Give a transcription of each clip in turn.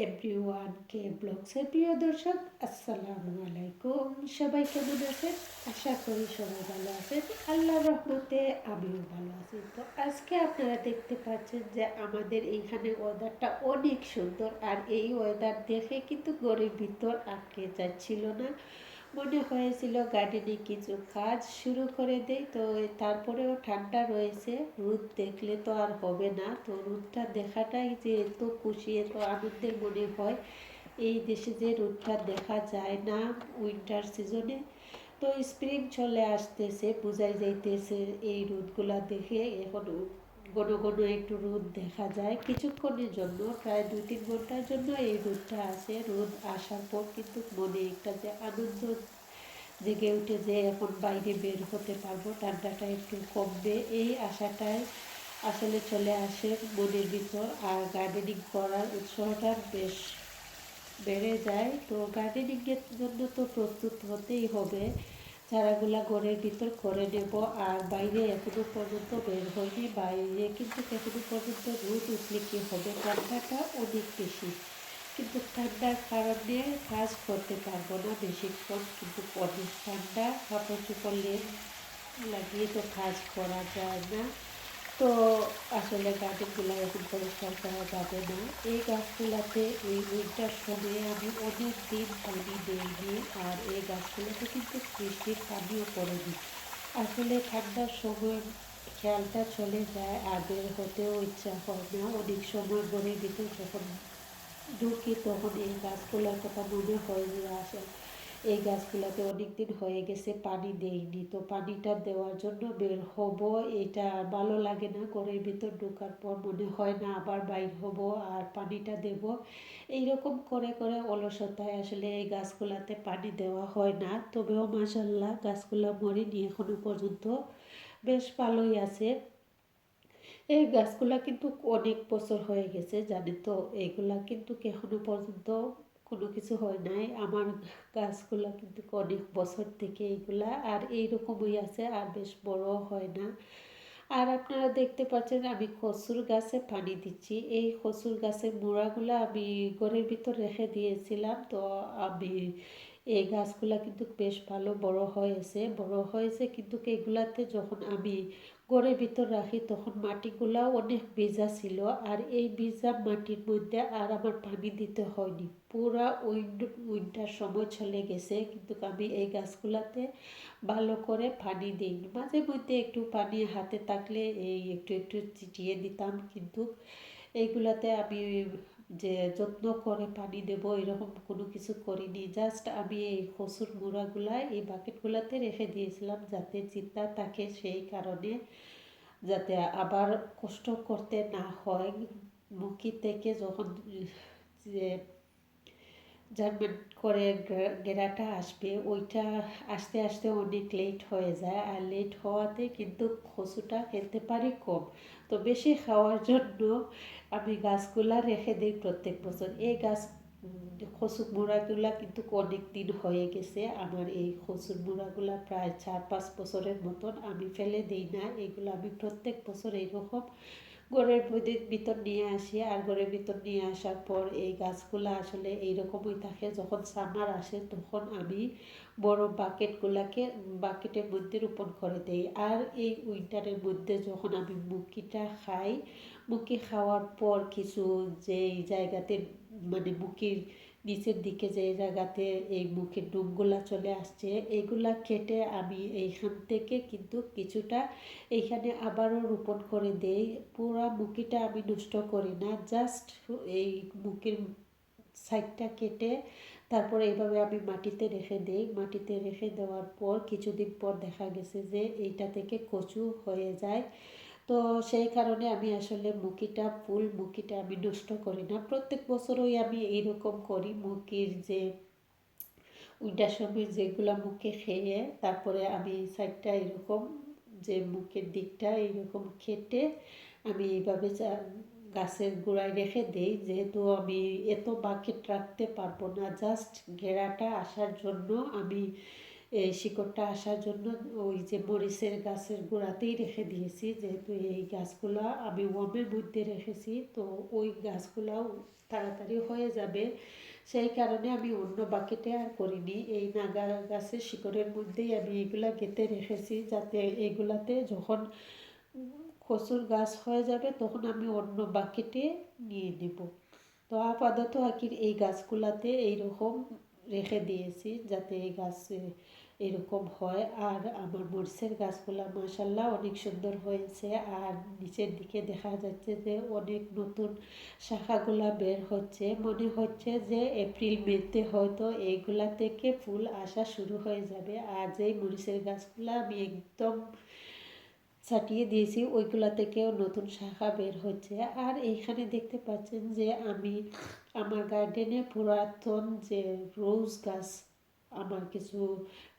Everyone কে ব্লগসের প্রিয় দর্শক আসসালামু আলাইকুম সবাই কেমন আছেন আশা করি সবাই ভালো আছেন আল্লাহ রহমতে আমিও ভালো আছি তো আজকে আপনারা দেখতে পাচ্ছেন যে আমাদের এইখানে ওয়েদারটা অনেক সুন্দর, আর এই ওয়েদার দেখে কিন্তু গরিব ভিতর আটকে যাচ্ছিল না। মনে হয়েছিল গার্ডেনে কিছু কাজ শুরু করে দেই, তো তারপরেও ঠান্ডা রয়েছে। রোদ দেখলে তো আর হবে না, তো রোদটা দেখাটাই যে এত খুশি, এত আনন্দের মনে হয়। এই দেশে যে রোদটা দেখা যায় না উইন্টার সিজনে তো স্প্রিং চলে আসতেছে, বোঝাই যাইতেছে এই রোদগুলা দেখে। এখন ঘন ঘন একটু রোদ দেখা যায়। কিছুক্ষণের জন্য, প্রায় দুই তিন ঘণ্টার জন্য এই রোদটা আসে। রোদ আসার পর কিন্তু মনে একটা যে আনন্দ জেগে উঠে যে এখন বাইরে বের হতে পারব, ঠান্ডাটা একটু কমবে। এই আশাটাই আসলে চলে আসে মনের ভিতর। আর গার্ডেনিং করার উৎসাহটা বেশ বেড়ে যায়। তো গার্ডেনিংয়ের জন্য তো প্রস্তুত হতেই হবে। চারাগুলা ঘরের ভিতর করে নেব আর বাইরে এতটুকু পর্যন্ত বের হয়নি বাইরে। কিন্তু এতটুকু পর্যন্ত রোদ উঠলে কি হবে? ঠান্ডাটা অধিক বেশি। কিন্তু ঠান্ডার কারণে কাজ করতে পারব না বেশিক্ষণ। কিন্তু অনেক ঠান্ডা কাপড় চোপড় লাগিয়ে তো কাজ করা যায় না। তো আসলে গার্ডেনগুলো এখন পরিষ্কার করা যাবে না, এই গাছগুলোতে, এই উইন্টার সময়ে আমি অনেক দিন পানি দিইনি আর এই গাছগুলোতে কিন্তু বৃষ্টির পানিও পড়েনি আসলে ঠান্ডার সময় খেয়ালটা চলে যায় আর বের হতেও ইচ্ছা হয় না, অনেক সময় ঘরের ভিতর যখন ঢুকি তখন এই গাছগুলোর কথা মনে হয় আসে এই গাছগুলোতে অনেক দিন হয়ে গেছে, পানি দেইনি তো পানিটা দেওয়ার জন্য বের হব, এটা ভালো লাগে না, ঘরের ভিতর ঢোকার পর মনে হয় না আবার বাইর হব আর পানিটা দেব। এইরকম করে করে অলসতায় আসলে এই গাছগুলাতে পানি দেওয়া হয় না। তবেও মাসাল্লাহ গাছগুলো মরেনি এখনও পর্যন্ত। বেশ ভালোই আছে। এই গাছগুলা কিন্তু অনেক বছর হয়ে গেছে জানি তো? এইগুলা কিন্তু এখনও পর্যন্ত কোনো কিছু হয় নাই। আমার গাছগুলা কিন্তু অনেক বছর থেকে এইগুলা আর এইরকমই আছে, আর বেশ বড় হয় না। আর আপনারা দেখতে পাচ্ছেন আমি খসুর গাছে পানি দিচ্ছি। এই খসুর গাছের মোড়াগুলো আমি ঘরের ভিতর রেখে দিয়েছিলাম। তো আমি এই গাছগুলা কিন্তু বেশ ভালো বড় হয়েছে। বড় হয়েছে কিন্তু এগুলাতে যখন আমি ঘরের ভিতর রাখি, তখন মাটিগুলাও অনেক ভিজা ছিল আর এই ভিজা মাটির মধ্যে আর আমার পানি দিতে হয়নি। পুরা উইন্টার সময় চলে গেছে, কিন্তু আমি এই গাছগুলাতে ভালো করে পানি দিইনি। মাঝে মধ্যে একটু পানি হাতে থাকলে এই একটু একটু চিটিয়ে দিতাম, কিন্তু এইগুলাতে আমি যে যত্ন করে পানি দেব, এরকম কোনো কিছু করিনি। জাস্ট আমি এই খসুর মোড়াগুলা এই বাকেটগুলাতে রেখে দিয়েছিলাম যাতে চিন্তা থাকে সেই কারণে যাতে আবার কষ্ট করতে না হয়। মুখি থেকে যখন যে জার্মেন্ট করে গেরাটা আসবে, ওইটা আসতে আসতে অনেক লেট হয়ে যায়। আর লেট হওয়াতে কিন্তু খসুটা খেতে পারি কম। তো বেশি খাওয়ার জন্য আমি গাছগুলা রেখে দিই প্রত্যেক বছর। এই গাছ, খসুর মোড়াগুলা কিন্তু অনেক দিন হয়ে গেছে। আমার এই খসুর মোড়াগুলা প্রায় চার পাঁচ বছরের মতন আমি ফেলে দিই না। এগুলো আমি প্রত্যেক বছর এইরকম ঘরের ভিতর নিয়ে আসি আর ঘরের ভিতর নিয়ে আসার পর এই গাছগুলো আসলে এইরকমই থাকে। যখন সামার আসে তখন আমি বড় বাকেটগুলাকে বাকেটের মধ্যে রোপণ করে দেই। আর এই উইন্টারের মধ্যে যখন আমি মুকিটা খাই মুকি খাওয়ার পর কিছু যে জায়গাতে মানে মুখির নিচের দিকে যে জায়গাতে এই মুখের ডুমগুলা চলে আসছে এইগুলা কেটে আমি এইখান থেকে কিন্তু কিছুটা এইখানে আবারও রোপণ করে দেই। পুরা মুখিটা আমি নষ্ট করি না জাস্ট এই মুখের সাইডটা কেটে তারপর এইভাবে আমি মাটিতে রেখে দেই। মাটিতে রেখে দেওয়ার পর কিছুদিন পর দেখা গেছে যে এইটা থেকে কচু হয়ে যায়। তো সেই কারণে আমি আসলে মুখিটা, ফুল মুখিটা আমি নষ্ট করি না। প্রত্যেক বছরই আমি এইরকম করি মুখির যে, উইন্টার সময় যেগুলো মুখে খেয়ে, তারপরে আমি সাইডটা এরকম যে মুখের দিকটা এইরকম খেটে আমি এইভাবে গাছের গোড়ায় রেখে দেই। যেহেতু আমি এত বাকেট রাখতে পারব না, জাস্ট ঘেরাটা আসার জন্য আমি শিকড়টা আসার জন্য ওই যে মরিচের গাছের গোড়াতেই রেখে দিয়েছি, যেহেতু এই গাছগুলো আমি ওমের মধ্যে রেখেছি, তো ওই গাছগুলাও তাড়াতাড়ি হয়ে যাবে। সেই কারণে আমি অন্য বাকেটে আর করিনি। এই নাগা গাছের শিকড়ের মধ্যেই আমি এগুলা গেঁথে রেখেছি, যাতে এগুলাতে যখন কচুর গাছ হয়ে যাবে, তখন আমি অন্য বাকেটে নিয়ে নেব। তো আপাতত আর এই গাছগুলাতে এইরকম রেখে দিয়েছি, যাতে এই গাছ এরকম হয়। আর আমার মরিচের গাছগুলা মাসাল্লাহ অনেক সুন্দর হয়েছে। আর নিচের দিকে দেখা যাচ্ছে যে অনেক নতুন শাখাগুলা বের হচ্ছে। মনে হচ্ছে যে এপ্রিল মেতে হয়তো এইগুলা থেকে ফুল আসা শুরু হয়ে যাবে। আর যেই মরিচের গাছগুলা আমি একদম ছাটিয়ে দিয়েছি, ওইগুলা থেকেও নতুন শাখা বের হচ্ছে। আর এইখানে দেখতে পাচ্ছেন যে আমি আমার গার্ডেনে পুরাতন যে রোজ গাছ, আমার কিছু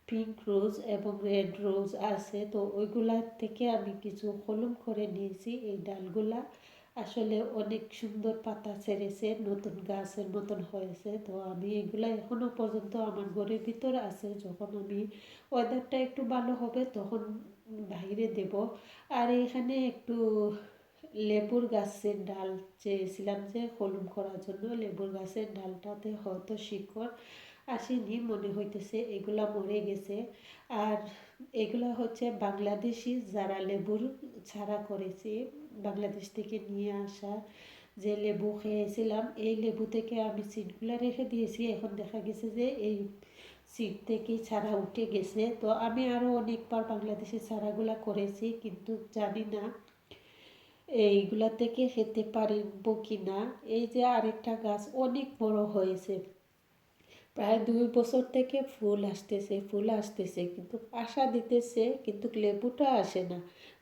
পিঙ্ক রোজ এবং রেড রোজ আছে। তো ওইগুলার থেকে আমি কিছু কলম করে নিয়েছি এই ডালগুলা। আসলে অনেক সুন্দর পাতা ছেড়েছে, নতুন গাছের মতন হয়েছে। তো আমি এগুলা এখনও পর্যন্ত আমার ঘরের ভিতর আছে। যখন আমি ওয়েদারটা একটু ভালো হবে তখন বাইরে দেব। আর এখানে একটু লেবুর গাছের ডাল চেয়েছিলাম যে কলম করার জন্য। লেবুর গাছের ডালটাতে হয়তো শিকড় আসেনি, মনে হইতেছে এগুলা মরে গেছে। আর এগুলা হচ্ছে বাংলাদেশি যারা লেবুর ছাড়া করেছে, বাংলাদেশ থেকে নিয়ে আসা যে লেবু খেয়েছিলাম, এই লেবু থেকে আমি সিটগুলো রেখে দিয়েছি। এখন দেখা গেছে যে এই সিট থেকেই ছাড়া উঠে গেছে। তো আমি আরও অনেকবার বাংলাদেশি ছাড়াগুলা করেছি, কিন্তু জানি না এইগুলা থেকে খেতে পারব কি না এই যে আরেকটা গাছ অনেক বড় হয়েছে। প্রায় দুই বছর থেকে ফুল আসতেছে ফুল আসতেছে, কিন্তু আশা দিতেছে, কিন্তু লেবুটা আসে না।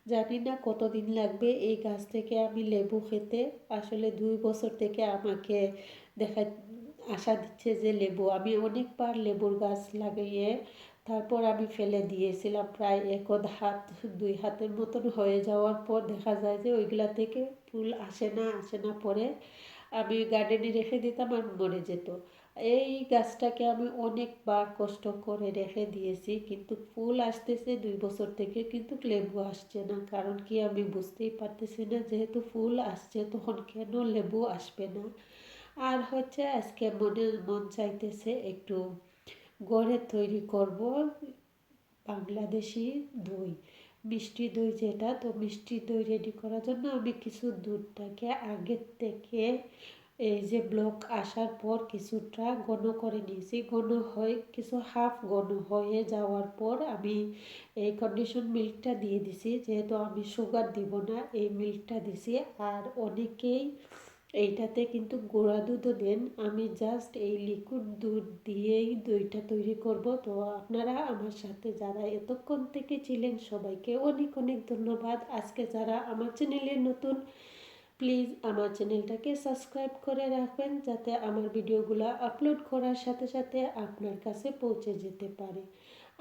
জানি না কতদিন লাগবে এই গাছ থেকে আমি লেবু খেতে। আসলে দুই বছর থেকে আমাকে দেখা, আশা দিচ্ছে যে লেবু, আমি অনেকবার লেবুর গাছ লাগিয়ে তারপর আমি ফেলে দিয়েছিলাম, প্রায় এক হাত, দুই হাতের মতন হয়ে যাওয়ার পর দেখা যায় যে ওইগুলা থেকে ফুল আসে না আসে না পরে আমি গার্ডেনে রেখে দিতাম আর মরে যেত। এই গাছটাকে আমি অনেকবার কষ্ট করে রেখে দিয়েছি, কিন্তু ফুল আসতেছে দুই বছর থেকে, কিন্তু লেবু আসছে না। কারণ কি আমি বুঝতেই পারতেছি না, যেহেতু ফুল আসছে তখন কেন লেবু আসবে না? আর হচ্ছে আজকে মনে, মন চাইতেছে একটু গড়ে তৈরি করব বাংলাদেশি দই, মিষ্টি দই যেটা। তো মিষ্টি দই রেডি করার জন্য আমি কিছু দুধটাকে আগের থেকে এই যে ব্লক আসার পর কিছুটা ঘন করে নিয়েছি। ঘন হয়ে, কিছু হাফ ঘন হয়ে যাওয়ার পর আমি এই কন্ডিশন মিল্কটা দিয়ে দিছি। যেহেতু আমি সুগার দিব না, এই মিল্কটা দিছি। আর অনেকেই এইটাতে কিন্তু গুঁড়া দুধও দেন। আমি জাস্ট এই লিকুইড দুধ দিয়েই দইটা তৈরি করব। তো আপনারা আমার সাথে যারা এতক্ষণ থেকে ছিলেন, সবাইকে অনেক অনেক ধন্যবাদ। আজকে যারা আমার চ্যানেলে নতুন প্লিজ আমার চ্যানেলটাকে সাবস্ক্রাইব করে রাখবেন যাতে আমার ভিডিওগুলো আপলোড করার সাথে সাথে আপনার কাছে পৌঁছে যেতে পারে।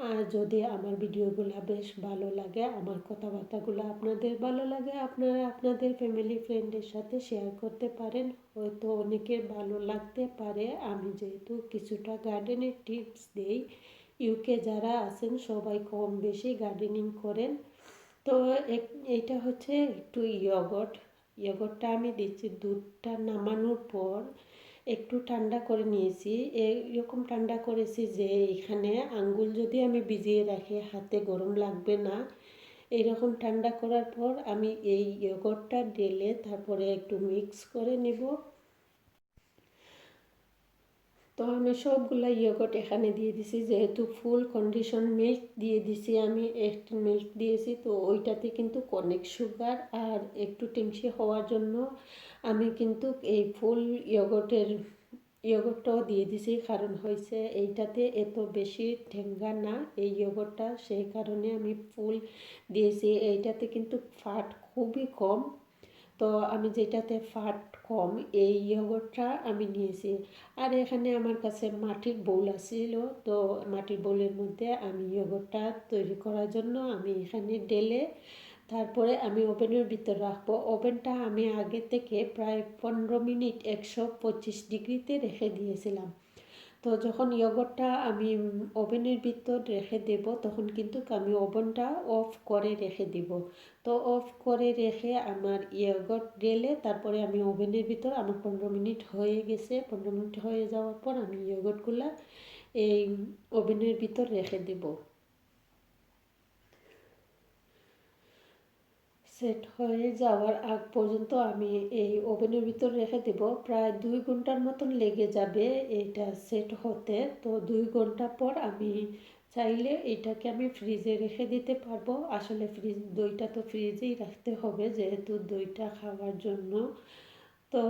আর যদি আমার ভিডিওগুলো বেশ ভালো লাগে, আমার কথাবার্তাগুলো আপনাদের ভালো লাগে, আপনারা আপনাদের ফ্যামিলি ফ্রেন্ডের সাথে শেয়ার করতে পারেন। হয়তো অনেকের ভালো লাগতে পারে। আমি যেহেতু কিছুটা গার্ডেনের টিপস দেই ইউকে যারা আছেন সবাই কম বেশি গার্ডেনিং করেন। তো এটা হচ্ছে একটু ইয়গট ইয়গটটা আমি দিচ্ছি, দুধটা নামানোর পর একটু ঠান্ডা করে নিয়েছি। এরকম ঠান্ডা করেছি যে এখানে আঙ্গুল যদি আমি ভিজিয়ে রাখি, হাতে গরম লাগবে না। এইরকম ঠান্ডা করার পর আমি এই ইয়োগটটা ঢেলে তারপরে একটু মিক্স করে নেব। তো আমি সবগুলো ইয়োগট এখানে দিয়ে দিছি, যেহেতু ফুল কন্ডিশন মিল্ক দিয়ে দিছি আমি একটু মিল্ক দিয়েছি, তো ওইটাতে কিন্তু অনেক সুগার আর একটু টেংসি হওয়ার জন্য আমি কিন্তু এই ফুল ইয়োগটের ইয়োগটটাও দিয়ে দিছি। কারণ হয়েছে এইটাতে এত বেশি ঠেঙ্গা না, এই ইয়োগটটা সেই কারণে আমি ফুল দিয়েছি। এইটাতে কিন্তু ফাট খুবই কম। তো আমি যেটাতে ফাট কম এই ইয়োগটা আমি নিয়েছি। আর এখানে আমার কাছে মাটির বোল আসছিল তো মাটির বোলের মধ্যে আমি ইয়োগটা তৈরি করার জন্য আমি এখানে ডেলে তারপরে আমি ওভেনের ভিতর রাখব। ওভেনটা আমি আগে থেকে প্রায় পনেরো মিনিট একশো পঁচিশ ডিগ্রিতে রেখে দিয়েছিলাম। তো যখন ইয়োগটটা আমি ওভেনের ভিতর রেখে দেব, তখন কিন্তু আমি ওভেনটা অফ করে রেখে দিব। তো অফ করে রেখে আমার ইয়োগট গেলে তারপরে আমি ওভেনের ভিতর, আমার পনেরো মিনিট হয়ে গেছে। পনেরো মিনিট হয়ে যাওয়ার পর আমি ইয়োগটগুলো এই ওভেনের ভিতর রেখে দেব। সেট হয়ে যাওয়ার আগ পর্যন্ত আমি এই ওভেনের ভিতর রেখে দেব। প্রায় দুই ঘণ্টার মতন লেগে যাবে এটা সেট হতে। তো দুই ঘণ্টা পর আমি চাইলে এটাকে আমি ফ্রিজে রেখে দিতে পারব। আসলে ফ্রিজ, দইটা তো ফ্রিজেই রাখতে হবে যেহেতু দইটা খাওয়ার জন্য। তো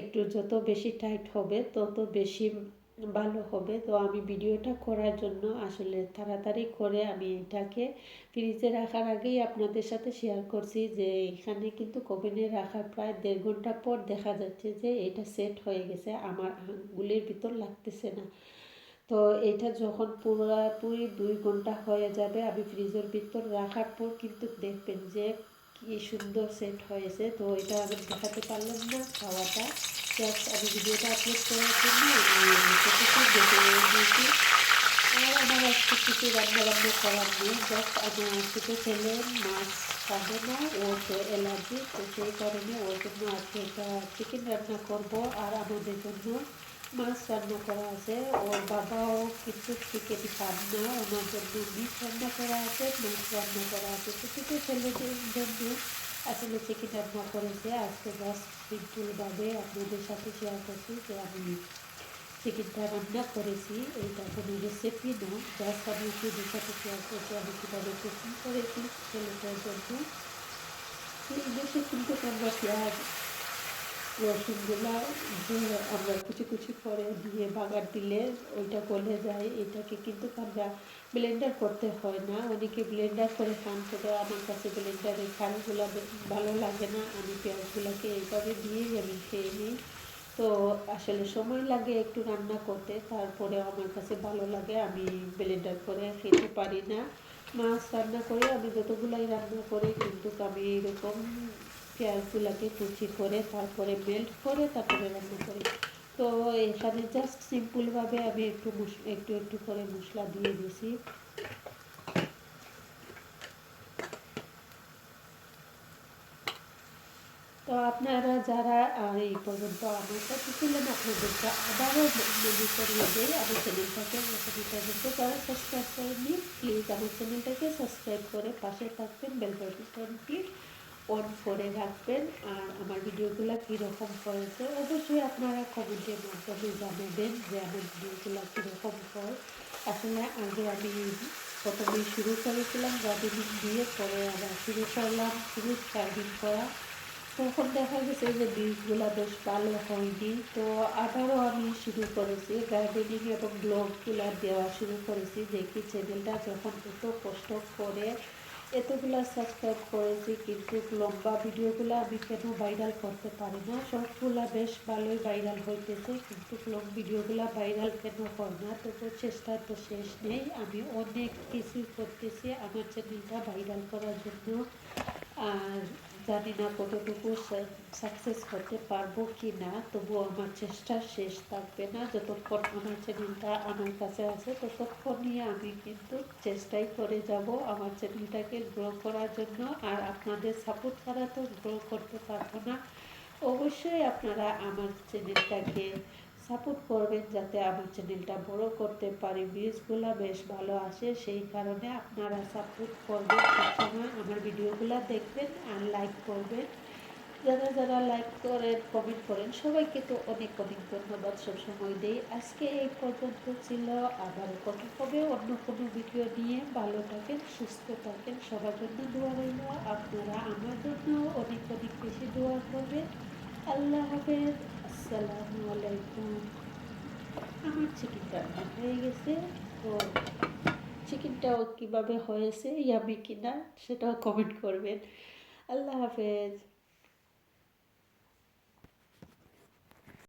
একটু যত বেশি টাইট হবে তত বেশি ভালো হবে। তো আমি ভিডিওটা করার জন্য আসলে তাড়াতাড়ি করে আমি এটাকে ফ্রিজে রাখার আগেই আপনাদের সাথে শেয়ার করছি যে এখানে কিন্তু কোভেনে রাখার প্রায় দেড় ঘণ্টা পর দেখা যাচ্ছে যে এটা সেট হয়ে গেছে। আমার আঙুলের ভিতর লাগতেছে না। তো এটা যখন পুরোপুরি দুই ঘণ্টা হয়ে যাবে আমি ফ্রিজের ভিতর রাখার পর কিন্তু দেখবেন যে কি সুন্দর সেট হয়েছে। তো এটা আমি দেখাতে পারলাম না খাওয়াটা। জাস্ট আমি ভিডিওটা আপলোড করার জন্য দিয়েছি আমার কিছু রান্না বান্না করার নেই। জাস্ট আমার ছোটো ছেলে মাছ খাবে না, ওর তো অ্যালার্জি তো সেই কারণে ওর জন্য আজকে একটা চিকেন রান্না করব আর আমাদের জন্য মাছ রান্না করা আছে, ওর বাবাও কিন্তু চিকেন খান না ওনার জন্য মিট রান্না করা আছে, মাছ রান্না করা আছে। ছোটো ছেলেদের জন্য আসলে চিকেন রান্না করেছে। আজকে জাস্ট সিম্পলভাবে আপনাদের সাথে শেয়ার করছি যে আমি চিকেনটা রান্না করেছি। এইটা কোনো রেসিপি না জাস্ট আমি আপনাদের সাথে শেয়ার করছি, আমি কীভাবে কুকিং করেছি ছেলেটার জন্য। এই দেশে কিন্তু আমরা পেঁয়াজ রসুনগুলো আমরা কুচি কুচি করে দিয়ে বাগার দিলে ওইটা গলে যায়। এটাকে কিন্তু আমরা ব্লেন্ডার করতে হয় না। অনেকে ব্লেন্ডার করে খান করে আমার কাছে ব্লেন্ডারের খালগুলো ভালো লাগে না। আমি পেঁয়াজগুলোকে এইভাবে দিয়েই আমি খেয়ে নিই। তো আসলে সময় লাগে একটু রান্না করতে তারপরে আমার কাছে ভালো লাগে। আমি ব্লেন্ডার করে খেতে পারি না। মাছ রান্না করে আমি যতগুলাই রান্না করি, কিন্তু আমি এরকম পেঁয়াজগুলোকে কুচি করে তারপরে মেল্ট করে তারপরে রান্না করি তো এখানে জাস্ট সিম্পলভাবে আমি একটু একটু একটু করে মশলা দিয়ে দিছি তো আপনারা যারা এই পর্যন্ত আমার সাথে ছিলেন, আপনাদেরকে আবারও মনে করিয়ে দেয় আমার চ্যানেলটাকে পর্যন্ত যারা সাবস্ক্রাইব করেননি প্লিজ আমার চ্যানেলটাকে সাবস্ক্রাইব করে পাশে থাকবেন বেল বাটনটি অন করে রাখবেন, আর আমার ভিডিওগুলো কীরকম হয়েছে অবশ্যই আপনারা কমেন্টের মাধ্যমে জানাবেন যে আমার ভিডিওগুলো কীরকম হয়। আসলে আগে আমি প্রথমে শুরু করেছিলাম গার্ডেনিং দিয়ে, পরে আবার শুরু করলাম শুরু গার্ডেনিং করা। তখন দেখা গেছে যে বীজগুলো বেশ ভালো হয়নি, তো আবারও আমি শুরু করেছি গার্ডেনিং এবং ব্লগগুলো দেওয়া শুরু করেছি দেখি চ্যানেলটা যখন এত কষ্ট করে এতগুলো সাবস্ক্রাইব করেছি কিন্তু লম্বা ভিডিওগুলো আমি কেন ভাইরাল করতে পারি না? সবগুলো বেশ ভালোই ভাইরাল হইতেছে কিন্তু লং ভিডিওগুলো ভাইরাল কেন কর না? তবু চেষ্টা তো শেষ নেই। আমি অনেক কিছু করতেছি আমার চ্যানেলটা ভাইরাল করার জন্য। আর জানি না কতটুকু সাকসেস করতে পারব কি না তবুও আমার চেষ্টা শেষ থাকবে না যতক্ষণ আমার চ্যানেলটা আমার কাছে আছে ততক্ষণই আমি কিন্তু চেষ্টাই করে যাব আমার চ্যানেলটাকে গ্রো করার জন্য আর আপনাদের সাপোর্ট ছাড়া তো গ্রো করতে পারব না অবশ্যই আপনারা আমার চ্যানেলটাকে সাপোর্ট করবেন যাতে আমার চ্যানেলটা বড় করতে পারি ভিউজগুলো বেশ ভালো আসে, সেই কারণে আপনারা সাপোর্ট করবেন সবসময় আমার ভিডিওগুলো দেখবেন আর লাইক করবেন। যারা যারা লাইক করেন কমেন্ট করেন, সবাইকে তো অনেক অনেক ধন্যবাদ সবসময় দিই। আজকে এই পর্যন্ত ছিল, আবার কথা হবে অন্য কোনো ভিডিও নিয়ে। ভালো থাকেন, সুস্থ থাকেন, সবার জন্য দোয়া রইল। আপনারা আমার জন্য অনেক অনেক বেশি দোয়া করবেন। আল্লাহ হাফেজ। আসসালামু আলাইকুম। আমার চিকিৎটা হয়ে গেছে। তো চিকেনটাও কীভাবে হয়েছে ইয়ামি কিনা, সেটাও কমেন্ট করবেন। আল্লাহ হাফেজ।